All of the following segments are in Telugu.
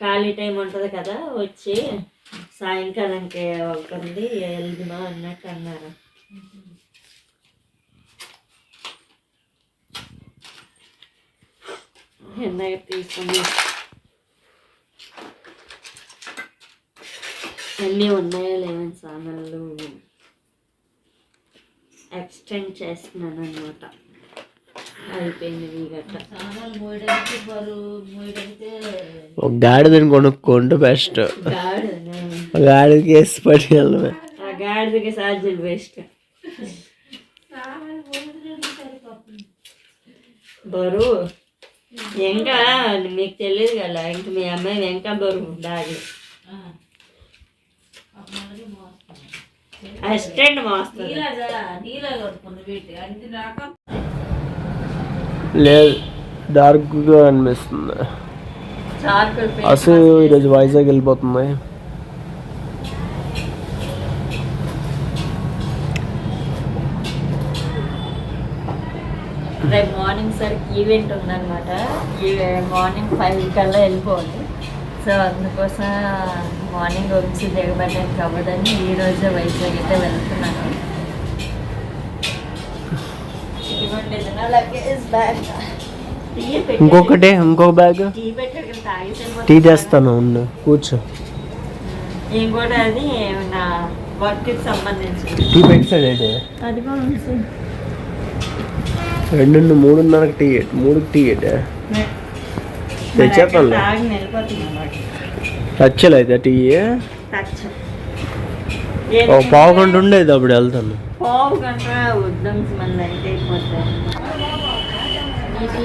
ఖాళీ టైం ఉంటుంది కదా వచ్చి సాయంకాలంకి ఒకటి వెళ్దుమా అన్నట్టు అన్నారు. ఇందాక తీసుకుని అన్నీ ఉన్నాయో లేవని సామాన్లు? ఎక్స్టెండ్ చేస్తున్నాను అనమాట అయిపోయింది ఒక గాడిదని కొనుక్కుంటే బెస్ట్. గాడు గాడికి వేసి పట్టుకెళ్ళమే ఆ గాడిదకి మోయడానికి సరిపోతుంది. బరువు? ఇంకా మీకు తెలియదు కదా ఇంక మీ అమ్మాయి ఇంకా బరువు దాగి అసిస్టెంట్ మోస్తుంది లేదు డార్క్గా అనిపిస్తుంది. అసలు ఈరోజు వైజాగ్ వెళ్ళిపోతుంది. రేపు మార్నింగ్ సార్ ఈవెంట్ ఉందన్నమాట. ఈ మార్నింగ్ ఫైవ్ కల్లా వెళ్ళిపోవాలి. సో అందుకోసం మార్నింగ్ వచ్చి దిగబడ్డానికి అవ్వదని ఈ రోజే వైజాగ్ అయితే వెళ్తున్నాను. ఇంకొకటి ఇంకో బ్యాగ్ టీ తెస్తాను ఉండు. కూర్చో. ఇంకోటి అది నా వర్క్కి సంబంధించి టీ పెట్టాడు అది రెండు మూడున్నరకు టీ మూడు టీ? తెచ్చేస్తాను తాగి టచ్లు అయితే టీ ఓ పావు గంట ఉండేది అప్పుడు వెళ్తాను. పావు గంట వద్దాం మళ్ళీ అయితే అయిపోతాయి ఇది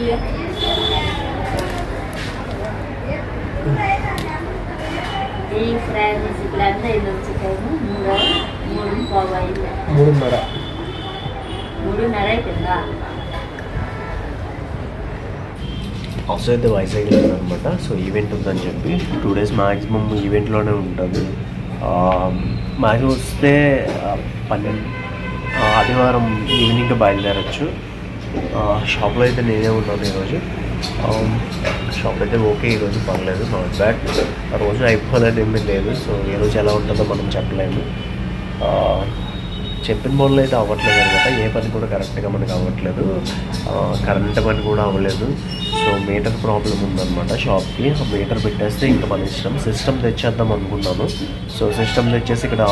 ఈ ఫ్రైస్ ఇట్లా అంతా ఇది వచ్చి టైము మూడు మూడు పావు అయింది మూడున్నర. మూడున్నర అయిపోయిందా? ఆఫ్టర్ అయితే వైజాగ్ అనమాట సో ఈవెంట్ ఉందని చెప్పి టూ డేస్ మ్యాక్సిమం ఈవెంట్లోనే ఉంటుంది మ్యాక్సిమం వస్తే పన్నెండు ఆదివారం ఈవినింగ్ బయలుదేరచ్చు. షాప్లో అయితే నేనే ఉన్నాను ఈరోజు. షాప్ అయితే ఓకే ఈరోజు పర్లేదు నాట్ బ్యాడ్. ఆ రోజు అయిపోలేదు ఏమీ లేదు సో ఏ రోజు ఎలా ఉంటుందో మనం చెప్పలేము. చెప్పిన పనులు అయితే అవ్వట్లేదు అనమాట. ఏ పని కూడా కరెక్ట్గా మనకు అవ్వట్లేదు. కరెంట్ పని కూడా అవ్వలేదు. సో మీటర్ ప్రాబ్లం ఉందన్నమాట షాప్కి మీటర్ పెట్టేస్తే ఇంకా మన ఇష్టం సిస్టమ్ తెచ్చేద్దాం అనుకున్నాను. సో సిస్టమ్ తెచ్చేసి ఇక్కడ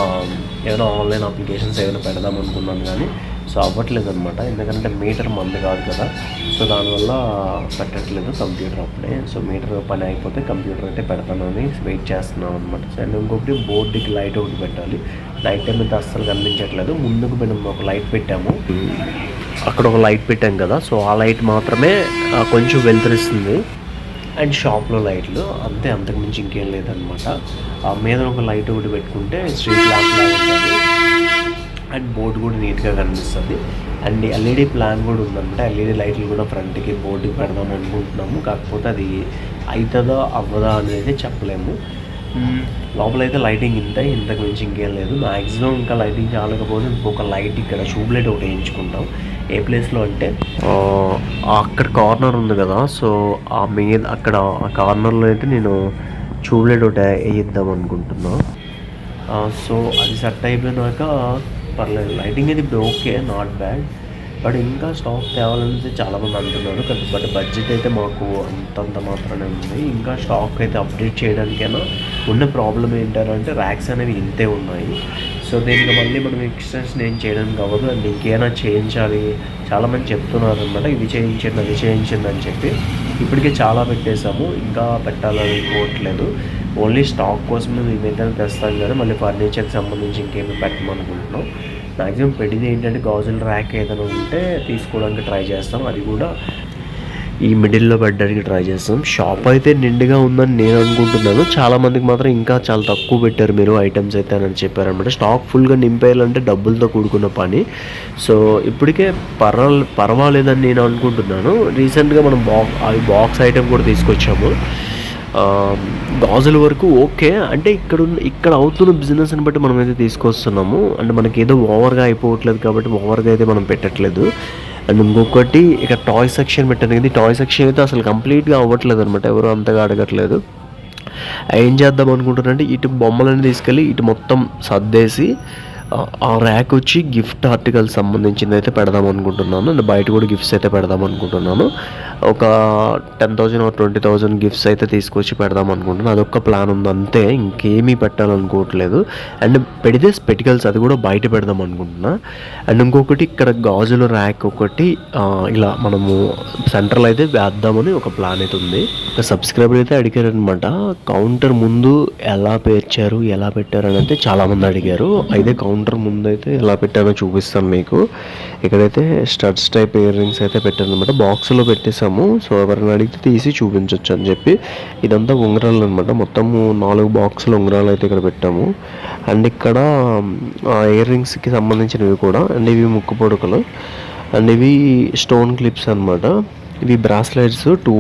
ఏమైనా ఆన్లైన్ అప్లికేషన్స్ ఏమైనా పెడదాం అనుకున్నాను కానీ సో అవ్వట్లేదు అనమాట ఎందుకంటే మీటర్ మంది కాదు కదా. సో దానివల్ల పెట్టట్లేదు కంప్యూటర్ అప్పుడే. సో మీటర్ పని అయిపోతే కంప్యూటర్ అయితే పెడతానని వెయిట్ చేస్తున్నాం అనమాట అండ్ ఇంకొకటి బోర్డుకి లైట్ ఒకటి పెట్టాలి. నైట్ టైం అయితే అస్సలు కనిపించట్లేదు. ముందుకు మేము ఒక లైట్ పెట్టాము. అక్కడ ఒక లైట్ పెట్టాం కదా. సో ఆ లైట్ మాత్రమే కొంచెం వెలుతురిస్తుంది. అండ్ షాప్లో లైట్లు. అంతే అంతకుమించి ఇంకేం లేదనమాట ఆ మీద ఒక లైట్ ఒకటి పెట్టుకుంటే స్ట్రీట్ ల్యాంప్ లాగా ఉంటుంది. నీట్గా కనిపిస్తుంది. అండ్ ఎల్ఈడి ప్లాన్ కూడా ఉందంటే ఎల్ఈడి లైట్లు కూడా ఫ్రంట్కి బోర్డుకి పెడదాం అనుకుంటున్నాము. కాకపోతే అది అవుతుందా అవ్వదా అనేది చెప్పలేము. మ్మ్. లోపలైతే లైటింగ్ ఇంతే ఇంతకు మించి ఇంకేం లేదు. మ్యాక్సిమం ఇంకా లైటింగ్ చాలకపోతే ఇంకొక లైట్ ఇక్కడ ట్యూబ్ లైట్ ఒకటి వేయించుకుంటాం. ఏ ప్లేస్లో అంటే అక్కడ కార్నర్ ఉంది కదా. సో ఆ మీద అక్కడ ఆ కార్నర్లో అయితే నేను ట్యూబ్ లైట్ ఒకటి వేయిద్దాం అనుకుంటున్నాను సో అది సెట్ అయిపోయినాక పర్లేదు. లైటింగ్ అయితే ఇప్పుడు ఓకే నాట్ బ్యాడ్ బట్ ఇంకా స్టాక్ తేవాలని చాలామంది అంటున్నారు కానీ బట్ బడ్జెట్ అయితే మాకు అంతంత మాత్రమే ఉంది. ఇంకా స్టాక్ అయితే అప్డేట్ చేయడానికైనా ఉన్న ప్రాబ్లం ఏంటంటే ర్యాక్స్ అనేవి ఇంతే ఉన్నాయి. సో దీనికి మళ్ళీ మనం ఎక్స్టెన్షన్ ఏం చేయడానికి అవ్వదు. అండ్ ఇంకేమైనా చేయించాలి. చాలామంది చెప్తున్నారు అనమాట ఇది చేయించండి అది చేయించండి అని చెప్పి. ఇప్పటికే చాలా పెట్టేశాము. ఇంకా పెట్టాలని అనుకోవట్లేదు ఓన్లీ స్టాక్ కోసమే మేమైతే తెస్తాం కానీ మళ్ళీ ఫర్నిచర్కి సంబంధించి ఇంకేమి పెట్టమనుకుంటున్నాం మ్యాక్సిమం పెట్టింది ఏంటంటే గాజుల ర్యాక్ ఏదైనా ఉంటే తీసుకోవడానికి ట్రై చేస్తాం. అది కూడా ఈ మిడిల్లో పెట్టడానికి ట్రై చేస్తాం. షాప్ అయితే నిండుగా ఉందని నేను అనుకుంటున్నాను. చాలా మందికి మాత్రం ఇంకా చాలా తక్కువ పెట్టారు మీరు ఐటమ్స్ అయితే అని చెప్పారనమాట. స్టాక్ ఫుల్గా నింపేయాలంటే డబ్బులతో కూడుకున్న పని. సో ఇప్పటికే పర్వాలే పర్వాలేదని నేను అనుకుంటున్నాను. రీసెంట్గా మనం బాక్స్ అవి బాక్స్ ఐటమ్ కూడా తీసుకొచ్చాము. గాజుల వరకు ఓకే. అంటే ఇక్కడ ఇక్కడ అవుతున్న బిజినెస్ని బట్టి మనం అయితే తీసుకొస్తున్నాము. అంటే మనకి ఏదో ఓవర్గా అయిపోవట్లేదు కాబట్టి ఓవర్గా అయితే మనం పెట్టట్లేదు. అండ్ ఇంకొకటి ఇక టాయ్ సెక్షన్ పెట్టాను. ఇది టాయ్ సెక్షన్ అయితే అసలు కంప్లీట్గా అవ్వట్లేదు అనమాట ఎవరు అంతగా అడగట్లేదు. ఏం చేద్దాం అనుకుంటున్నారంటే ఇటు బొమ్మలను తీసుకెళ్ళి ఇటు మొత్తం సర్దేసి ఆ- ఆ ర్యాక్ వచ్చి గిఫ్ట్ ఆర్టికల్ సంబంధించింది అయితే పెడదాం అనుకుంటున్నాను. అండ్ బయట కూడా గిఫ్ట్స్ అయితే పెడదాం అనుకుంటున్నాను. ఒక ten thousand twenty thousand gifts అయితే తీసుకొచ్చి పెడదాం అనుకుంటున్నాను అదొక ప్లాన్ ఉంది అంతే. ఇంకేమీ పెట్టాలనుకోవట్లేదు. అండ్ పెడితే స్పెటికల్స్ అది కూడా బయట పెడదాం అనుకుంటున్నా. అండ్ ఇంకొకటి ఇక్కడ గాజుల ర్యాక్ ఒకటి ఇలా మనము సెంటర్లో అయితే వేద్దామని ఒక ప్లాన్ అయితే ఉంది. ఒక సబ్స్క్రైబర్ అయితే అడిగారు అనమాట కౌంటర్ ముందు ఎలా పేర్చారు ఎలా పెట్టారు? అని అయితే చాలామంది అడిగారు. అయితే కౌంటర్ ముందు అయితే ఎలా పెట్టారో చూపిస్తాను మీకు. ఇక్కడైతే స్టడ్స్ టైప్ ఇయర్ రింగ్స్ అయితే పెట్టారు అనమాట బాక్స్లో పెట్టేసాము. సో ఎవరైనా అడిగితే తీసి చూపించవచ్చు అని చెప్పి ఇదంతా ఉంగరాలు అనమాట మొత్తము నాలుగు బాక్సులు ఉంగరాలు అయితే ఇక్కడ పెట్టాము. అండ్ ఇక్కడ ఇయర్ రింగ్స్కి సంబంధించినవి కూడా. అండ్ ఇవి ముక్కు పొడుకలు. అండ్ ఇవి స్టోన్ క్లిప్స్ అన్నమాట. ఇవి బ్రాస్లెట్స్ టూ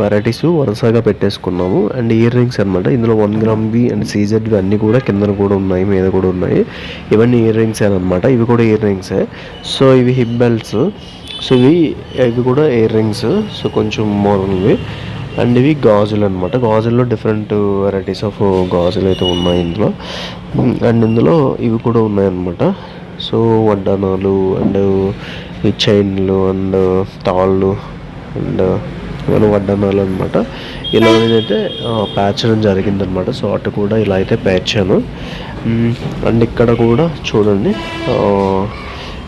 వెరైటీస్ వరుసగా పెట్టేసుకున్నాము. అండ్ ఇయర్ రింగ్స్ అనమాట ఇందులో వన్ గ్రామ్వి అండ్ సీజెడ్వి అన్నీ కూడా కింద కూడా ఉన్నాయి మీద కూడా ఉన్నాయి. ఇవన్నీ ఇయర్ రింగ్స్ అనమాట ఇవి కూడా ఇయర్ రింగ్సే సో ఇవి హిప్ బెల్ట్స్ సో ఇవి ఇవి కూడా ఇయర్ రింగ్స్ సో కొంచెం మోడల్వి అండ్ ఇవి గాజులు అనమాట గాజుల్లో డిఫరెంట్ వెరైటీస్ ఆఫ్ గాజులు అయితే ఉన్నాయి ఇందులో. అండ్ ఇందులో ఇవి కూడా ఉన్నాయన్నమాట సో వడ్డానాలు అండ్ చైన్లు అండ్ తాళ్ళు అండ్ ఇవన్నీ వడ్డానాలు అనమాట ఇలా అయితే పేర్చడం జరిగిందనమాట సో అటు కూడా ఇలా అయితే పేర్చాను. Mm, అండ్ ఇక్కడ కూడా చూడండి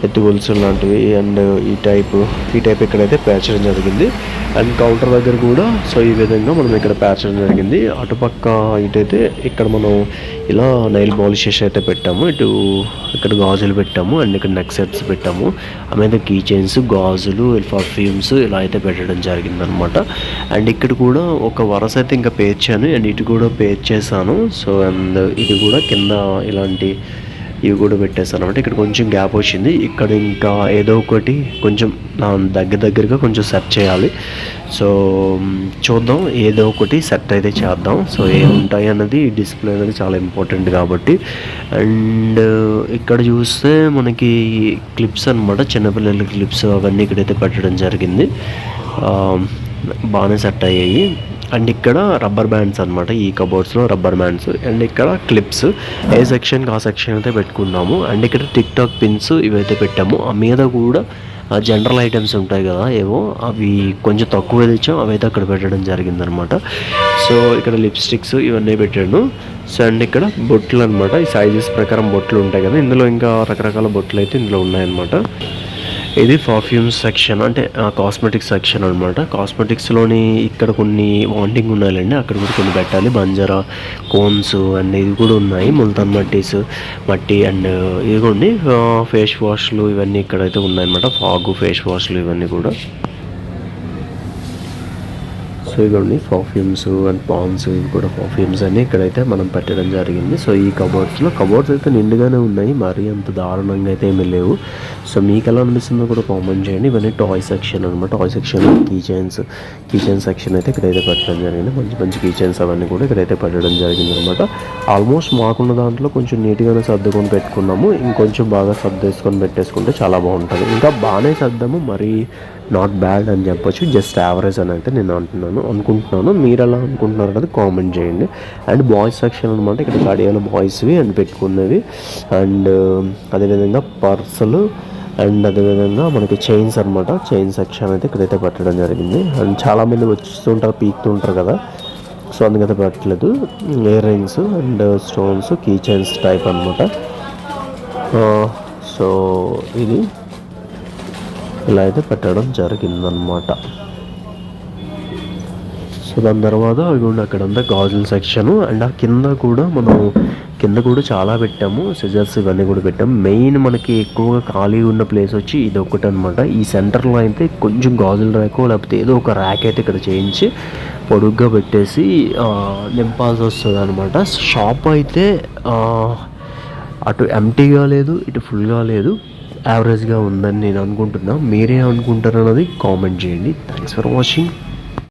ఎత్తు గొలుసులు లాంటివి అండ్ ఈ టైప్ ఈ టైప్ ఇక్కడైతే పేర్చడం జరిగింది. అండ్ కౌంటర్ దగ్గర కూడా సో ఈ విధంగా మనం ఇక్కడ పేర్చడం జరిగింది. అటుపక్క ఇటైతే ఇక్కడ మనం ఇలా నైల్ పాలిషెస్ అయితే పెట్టాము. ఇటు ఇక్కడ గాజులు పెట్టాము అండ్ ఇక్కడ నెక్ సెట్స్ పెట్టాము. ఆ మీద కీ చైన్స్ గాజులు పర్ఫ్యూమ్స్ ఇలా అయితే పెట్టడం జరిగిందనమాట. అండ్ ఇక్కడ కూడా ఒక వరస అయితే ఇంకా పేర్చాను అండ్ ఇటు కూడా పేర్చేసాను సో అండ్ ఇది కూడా కింద ఇలాంటి ఇవి కూడా పెట్టేస్తాను అనమాట ఇక్కడ కొంచెం గ్యాప్ వచ్చింది. ఇక్కడ ఇంకా ఏదో ఒకటి కొంచెం దగ్గర దగ్గరగా కొంచెం సెట్ చేయాలి. సో చూద్దాం. ఏదో ఒకటి సెట్ అయితే చేద్దాం. సో ఏముంటాయి అన్నది డిస్ప్లే అనేది చాలా ఇంపార్టెంట్ కాబట్టి. అండ్ ఇక్కడ చూస్తే మనకి క్లిప్స్ అనమాట చిన్నపిల్లల క్లిప్స్ అవన్నీ ఇక్కడైతే పెట్టడం జరిగింది. బాగానే సెట్ అయ్యాయి. అండ్ ఇక్కడ రబ్బర్ బ్యాండ్స్ అనమాట ఈ కబోర్డ్స్లో రబ్బర్ బ్యాండ్స్. అండ్ ఇక్కడ క్లిప్స్ ఏ సెక్షన్కి ఆ సెక్షన్ అయితే పెట్టుకున్నాము. అండ్ ఇక్కడ టిక్ టాక్ పిన్స్ ఇవైతే పెట్టాము. ఆ మీద కూడా జనరల్ ఐటమ్స్ ఉంటాయి కదా ఏవో అవి కొంచెం తక్కువ తెచ్చాం. అవి అయితే అక్కడ పెట్టడం జరిగిందనమాట సో ఇక్కడ లిప్స్టిక్స్ ఇవన్నీ పెట్టాను. సో అండ్ ఇక్కడ బొట్లు అనమాట ఈ సైజెస్ ప్రకారం బొట్లు ఉంటాయి కదా ఇందులో ఇంకా రకరకాల బొట్లు అయితే ఇందులో ఉన్నాయన్నమాట. ఇది పర్ఫ్యూమ్స్ సెక్షన్ అంటే కాస్మెటిక్స్ సెక్షన్ అనమాట కాస్మెటిక్స్లోని ఇక్కడ కొన్ని వాంటింగ్ ఉన్నాయండి అక్కడ కూడా కొన్ని పెట్టాలి. బంజారా కోన్స్ అండ్ ఇది కూడా ఉన్నాయి. ముల్తాన్ మట్టీస్ మట్టి అండ్ ఇదిగోండి ఫేస్ వాష్లు ఇవన్నీ ఇక్కడైతే ఉన్నాయన్నమాట. ఫాగు ఫేస్ వాష్లు ఇవన్నీ కూడా. సో ఇవన్నీ పర్ఫ్యూమ్స్ అండ్ పాన్స్ ఇవి కూడా పర్ఫ్యూమ్స్ అన్ని ఇక్కడైతే మనం పెట్టడం జరిగింది. సో ఈ కబోర్డ్స్లో కబోర్డ్స్ అయితే నిండుగానే ఉన్నాయి. మరీ అంత దారుణంగా అయితే ఏమీ లేవు. సో మీకు ఎలా అనిపిస్తుందో కూడా కామెంట్ చేయండి. ఇవన్నీ టాయ్ సెక్షన్ అనమాట toy section key chains key chain section అయితే ఇక్కడైతే పెట్టడం జరిగింది. మంచి మంచి కీ చైన్స్ అవన్నీ కూడా ఇక్కడైతే పెట్టడం జరిగింది అనమాట ఆల్మోస్ట్ మాకున్న దాంట్లో కొంచెం నీట్గానే సర్దుకొని పెట్టుకున్నాము. ఇంకొంచెం బాగా సర్దేసుకొని పెట్టేసుకుంటే చాలా బాగుంటుంది. ఇంకా బాగానే సర్దాము. మరీ నాట్ బ్యాడ్ అని చెప్పొచ్చు. జస్ట్ యావరేజ్ అని అయితే నేను అంటున్నాను. అనుకుంటున్నాను. మీరు ఎలా అనుకుంటున్నారు అనేది కామెంట్ చేయండి. అండ్ బాయ్స్ సెక్షన్ అనమాట ఇక్కడ గడియాల బాయ్స్వి అండ్ పెట్టుకున్నవి. అండ్ uh, అదేవిధంగా పర్సులు అండ్ అదేవిధంగా మనకి చైన్స్ అనమాట చైన్ సెక్షన్ అయితే ఇక్కడైతే పెట్టడం జరిగింది. అండ్ చాలామంది వస్తుంటారు పీకుతుంటారు కదా. సో అందుకైతే పెట్టలేదు. Ear rings and stones key chains type అనమాట సో ఇది ఇలా అయితే పెట్టడం జరిగిందనమాట సో దాని తర్వాత అక్కడ అక్కడంతా గాజుల సెక్షన్ అండ్ ఆ కింద కూడా మనం కింద కూడా చాలా పెట్టాము. సిజర్స్ ఇవన్నీ కూడా పెట్టాము మెయిన్ మనకి ఎక్కువగా ఖాళీ ఉన్న ప్లేస్ వచ్చి ఇది ఒకటి అనమాట ఈ సెంటర్లో అయితే కొంచెం గాజుల ర్యాకో లేకపోతే ఏదో ఒక ర్యాక్ అయితే ఇక్కడ చేయించి పొడుగ్గా పెట్టేసి నింపాల్సి వస్తుంది అనమాట షాప్ అయితే అటు ఎంటీగా లేదు ఇటు ఫుల్గా లేదు. యావరేజ్గా ఉందని నేను అనుకుంటున్నా. మీరే అనుకుంటారు అన్నది కామెంట్ చేయండి. Thanks for watching